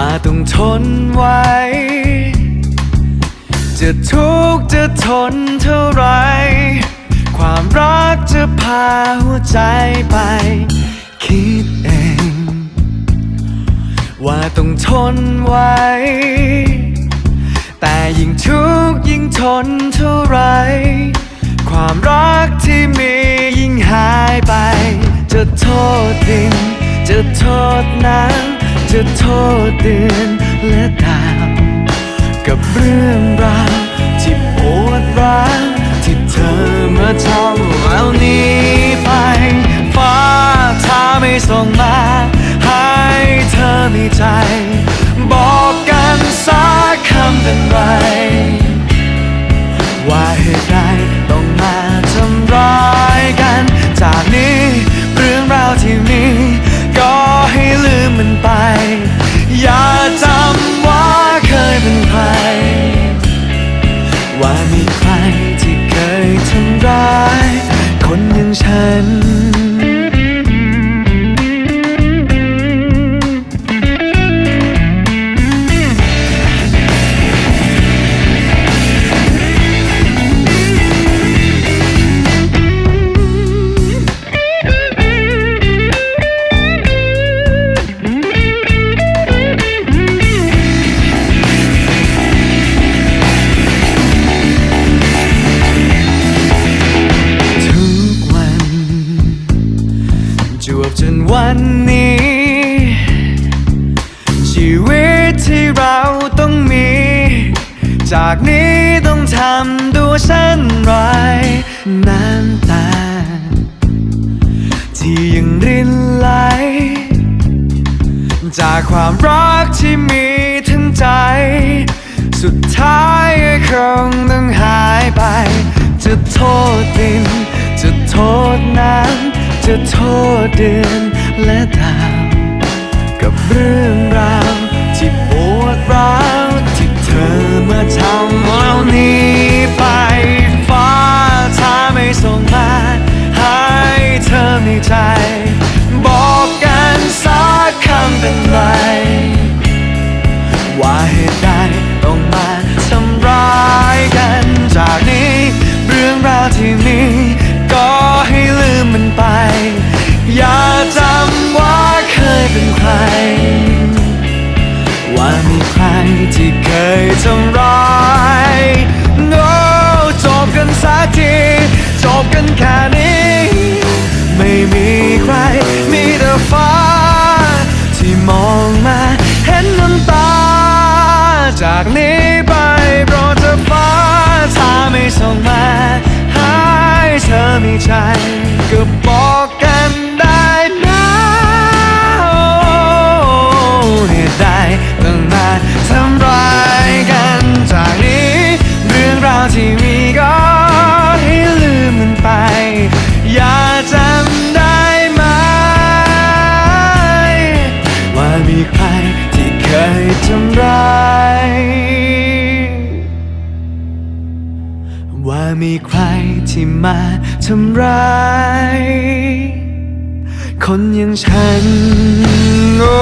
ว่าต้องทนไว้ จะทุกข์จะทนเท่าไร ความรักจะพาหัวใจไป คิดเอง ว่าต้องทนไว้ แต่ยิ่งทุกข์ยิ่งทนเท่าไร ความรักที่มียิ่งหายไป จะโทษดินจะโทษน้ำ จะโทษเดือนและดาวกับเรื่องราวที่ปวดร้าวที่เธอมาทำเอานี้ไป ฟ้าถ้าไม่ส่งมา ให้เธอมีใจ ว่ามีใครที่เคยทำร้าย คนอย่างฉัน วันนี้ ชีวิตที่เราต้องมี จากนี้ต้องทำดูเช่นไรน้ำตา ที่ยังรินไหล จากความรักที่มีทั้งใจ สุดท้ายก็คงต้องหายไป จะโทษดิน จะโทษเดือนและดาวกับเรื่องราวที่ปวดร้าวที่เธอมาทำเอานี้ไปฟ้าถ้าไม่ส่งมาให้เธอมีใจ ตุใดต้องมาทำร้ายกันจากนี้ เรื่องราวที่มีก็ให้ลืมมันไป อย่าจำได้ไหม ว่ามีใครที่เคยทำร้าย ว่ามีใครที่มาทำร้ายคนอย่างฉันโอ้